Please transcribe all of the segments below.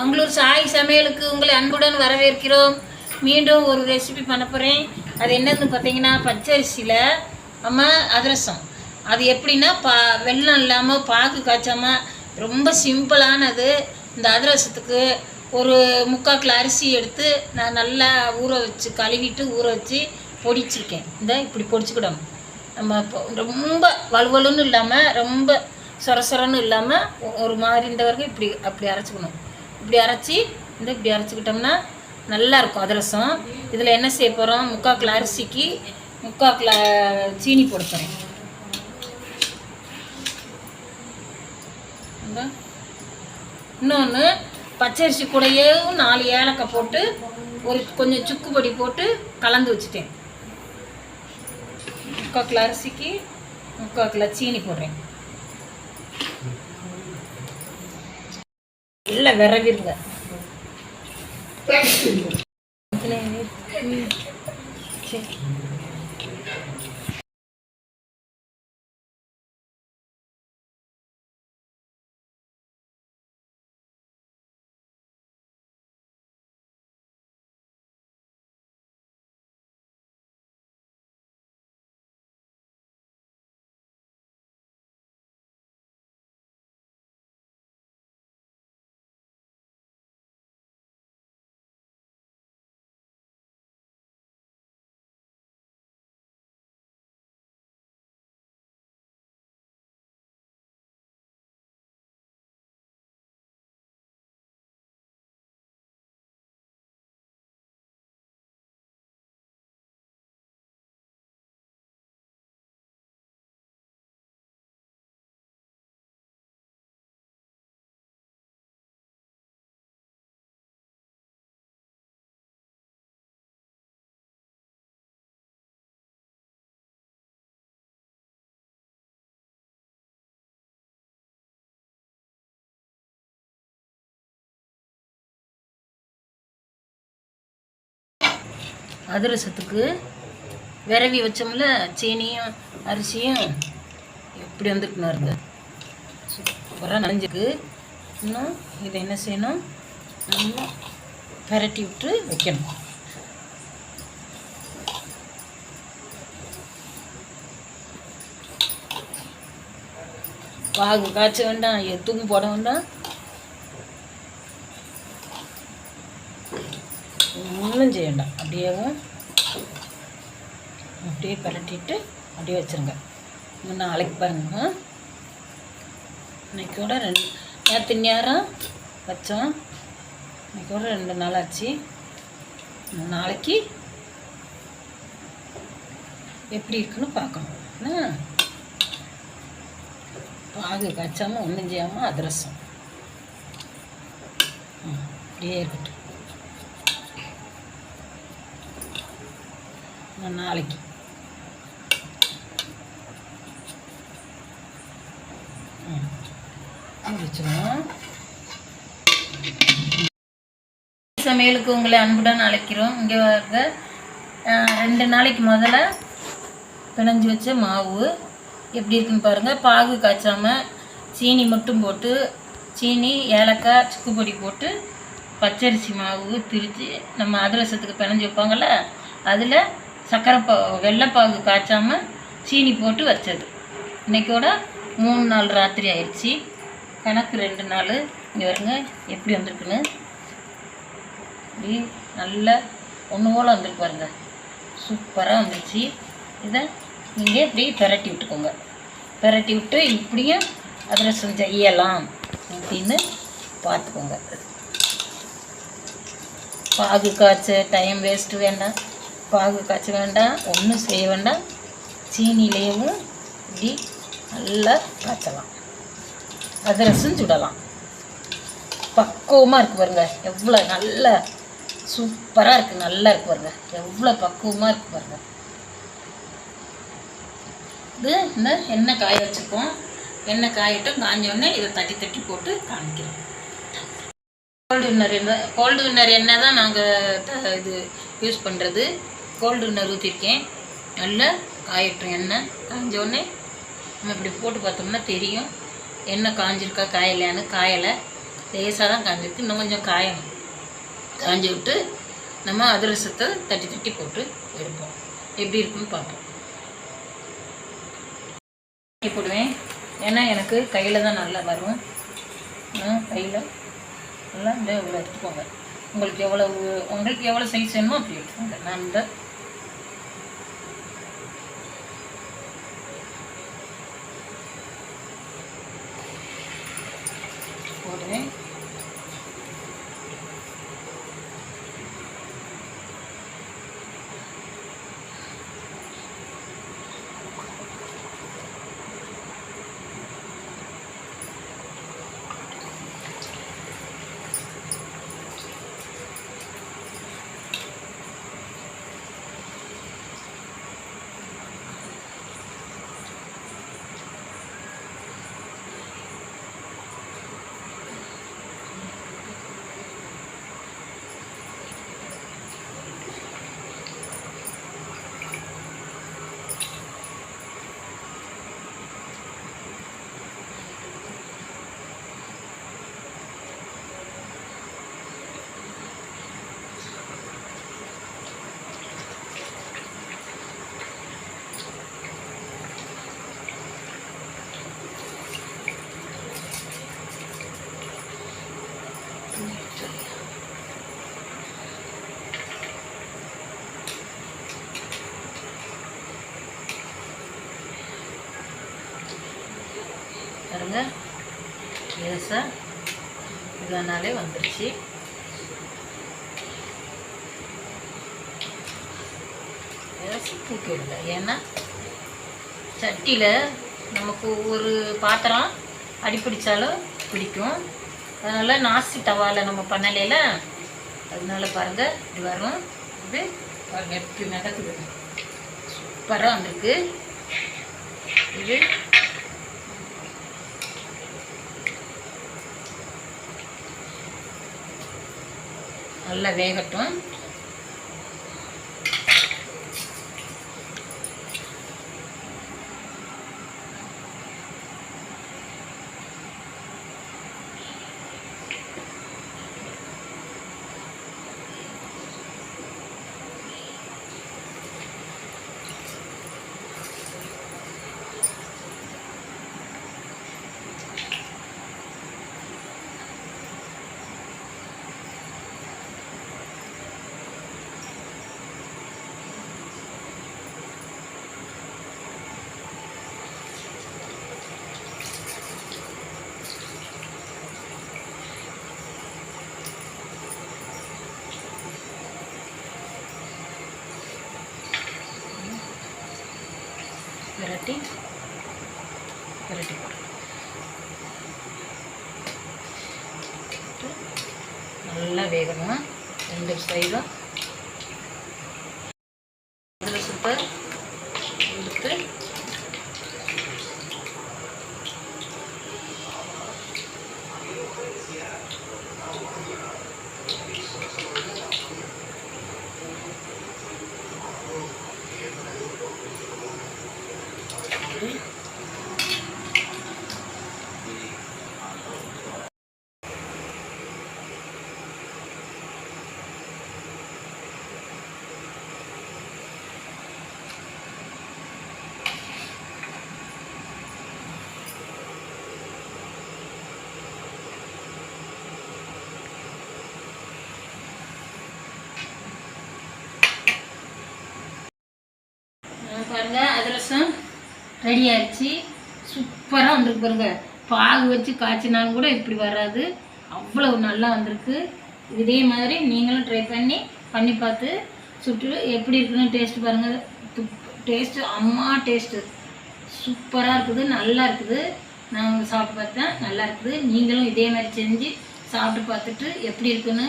மங்களூர் சாய் சமையலுக்கு உங்களை அன்புடன் வரவேற்கிறோம். மீண்டும் ஒரு ரெசிபி பண்ண போகிறேன் அது என்னன்னு பார்த்தீங்கன்னா பச்சரிசியில் நம்ம அதிரசம். அது எப்படின்னா பா வெல்லம் இல்லாமல் பாக்கு காய்ச்சாமல் ரொம்ப சிம்பிளானது. இந்த அதிரசத்துக்கு ஒரு முக்கால் கிலோ அரிசி எடுத்து நான் நல்லா ஊற வச்சு கழுவிட்டு ஊற வச்சு பொடிச்சிருக்கேன். இந்த இப்படி பொடிச்சுக்கிடணும். நம்ம ரொம்ப வலுவலுன்னு இல்லாமல் ரொம்ப சொர சொரன்னு இல்லாமல் ஒரு மாதிரி இந்த வரைக்கும் இப்படி அப்படி அரைச்சிக்கணும். இப்படி அரைச்சி இந்த இப்படி அரைச்சிக்கிட்டோம்னா நல்லாயிருக்கும் அதிரசம். இதில் என்ன செய்ய போகிறோம் முக்கால் கிலோ அரிசிக்கு முக்கால் கிலோ சீனி போட போகிறேன் இன்னொன்று பச்சரிசி கூடயே நாலு ஏலக்காய் போட்டு ஒரு கொஞ்சம் சுக்கு பொடி போட்டு கலந்து வச்சுட்டேன். முக்கால் கிலோ அரிசிக்கு முக்கால் கிலோ சீனி போடுறேன். இல்லை சரி. அதிரசத்துக்கு விரவி வச்சோம்ல சீனியும் அரிசியும் எப்படி வந்துருக்குன்னு இருக்கு சூப்பராக நனைஞ்சுக்கு இன்னும் இதை என்ன செய்யணும்? நல்லா பரட்டி விட்டு வைக்கணும். பாகு காய்ச்ச வேண்டாம் எதுவும் போட வேண்டாம். ஒன்றும் செய்ய வேண்டாம். அப்படியேவும் அப்படியே பரட்டிட்டு அப்படியே வச்சுருங்க. இன்னும் நாளைக்கு பாருங்க. ஆ? ரெண்டு நேற்று நேரம் வச்சோம். கூட ரெண்டு நாள் ஆச்சு. நாளைக்கு எப்படி இருக்குன்னு பார்க்கணும். என்ன? பாகு காய்ச்சாமல் ஒன்றும் செய்யாமல் அதிரசம். ம், அப்படியே இருக்கட்டும் இன்னும் நாளைக்கு. சமையலுக்கு உங்களை அன்புடன் அழைக்கிறோம். இங்கே வாங்க. ரெண்டு நாளைக்கு முதல்ல பிணைஞ்சு வச்ச மாவு. எப்படி இருக்குன்னு பாருங்கள் பாகு காய்ச்சாமல் சீனி மட்டும் போட்டு சீனி ஏலக்காய் சுக்கு பொடி போட்டு பச்சரிசி மாவு திரித்து நம்ம அதிரசத்துக்கு பிணைஞ்சு வைப்பாங்கள்ல அதில் சர்க்கரை பா வெள்ளைப்பாகு காய்ச்சாமல் சீனி போட்டு வச்சது. இன்றைக்கோட மூணு நாள் ராத்திரி ஆயிடுச்சு. கணக்கு ரெண்டு நாள். இங்கே வருங்க எப்படி வந்திருக்குன்னு. இப்படி நல்ல ஒன்று போல் வந்திருக்கு பாருங்க. சூப்பராக வந்துருச்சு. இதை நீங்கள் இப்படி பிரட்டி விட்டுக்கோங்க. பிரட்டி விட்டு இப்படியும் அதிரசம் செய்யலாம் அப்படின்னு பார்த்துக்கோங்க. பாகு காய்ச்ச டைம் வேஸ்ட்டு வேண்டாம். பாகு காய்ச்ச வேண்டாம் ஒன்றும் செய்ய வேண்டாம். சீனிலேயும் இப்படி நல்லா காய்ச்சலாம். அதிரசம் சுடலாம். பக்குவமாக இருக்கு பாருங்கள் எவ்வளோ நல்ல சூப்பராக இருக்குது நல்லா இருக்கு பாருங்கள் எவ்வளோ பக்குவமாக இருக்கு பாருங்கள் இது இந்த எண்ணெய் காய வச்சுப்போம் எண்ணெய் காயட்டும் காஞ்சோடனே இதை தட்டி தட்டி போட்டு காமிக்கிறோம். கோல்டு வின்னர் எண்ணெய் கோல்டு வின்னர் எண்ணெய் தான் நாங்கள் இது யூஸ் பண்ணுறது கோல்டு எண்ணெய் ஊற்றிருக்கேன் நல்லா காயட்டும் எண்ணெய் காஞ்சோடனே நம்ம இப்படி போட்டு பார்த்தோம்னா தெரியும். எண்ணெய் காஞ்சிருக்கா காயலையான்னு. காயலை. லேசாக தான் காஞ்சிருக்கு. இன்னும் கொஞ்சம் காயணும் காஞ்சி விட்டு நம்ம அதிரசத்தை தட்டி தட்டி போட்டு எடுப்போம். எப்படி இருக்குன்னு பார்ப்போம். போடுவேன். ஏன்னா எனக்கு கையில் தான் நல்லா வரும். கையில். நல்லா இந்த இவ்வளோ எடுத்துக்கோங்க. உங்களுக்கு எவ்வளவு உங்களுக்கு எவ்வளோ சைஸ் வேணுமோ அப்படி எடுத்துக்கோங்க. நான் இந்த போடுவேன் பாருங்க லேசாக இதனாலே வந்துருச்சு. லேசாக தூக்கி விடல. ஏன்னா சட்டியில் நமக்கு ஒரு பாத்திரம் அடிப்பிடிச்சாலும் பிடிக்கும். அதனால் நாசி டவாவில் நம்ம பண்ணலையில அதனால பாருங்க இது வரும். இது பாருங்கள் எப்படி நடக்குது சூப்பராக வந்திருக்கு. இது நல்லா வேகட்டும். விரட்டி விரட்டி போடுறேன் நல்லா வேகணும்? ரெண்டு சைடும் அதில் சுத்த எடுத்து அஹ் பாருங்க ரெடி ஆயிடுச்சு. சூப்பராக வந்திருக்கு பாருங்க. பாகு வச்சு காய்ச்சினாலும் கூட இப்படி வராது. அவ்வளோ நல்லா வந்திருக்கு. இதே மாதிரி நீங்களும் ட்ரை பண்ணி பண்ணி பார்த்து சுட்டு எப்படி இருக்குன்னு டேஸ்ட் பாருங்கள் டேஸ்ட்டு அம்மா டேஸ்ட்டு சூப்பராக இருக்குது நல்லா இருக்குது. நான் சாப்பிட்டு பார்த்தேன் நல்லா இருக்குது. நீங்களும் இதே மாதிரி செஞ்சு சாப்பிட்டு பார்த்துட்டு எப்படி இருக்குன்னு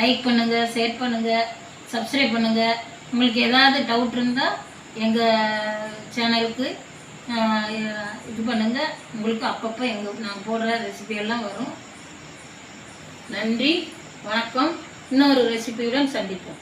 லைக் பண்ணுங்கள் ஷேர் பண்ணுங்கள் சப்ஸ்கிரைப் பண்ணுங்கள் உங்களுக்கு ஏதாவது டவுட் இருந்தால் எங்கள் சேனலுக்கு இது பண்ணுங்கள் உங்களுக்கு அப்பப்போ எங்கள் நான் போடுற ரெசிபியெல்லாம் வரும். நன்றி வணக்கம். இன்னொரு ரெசிபியுடன் சந்திப்போம்.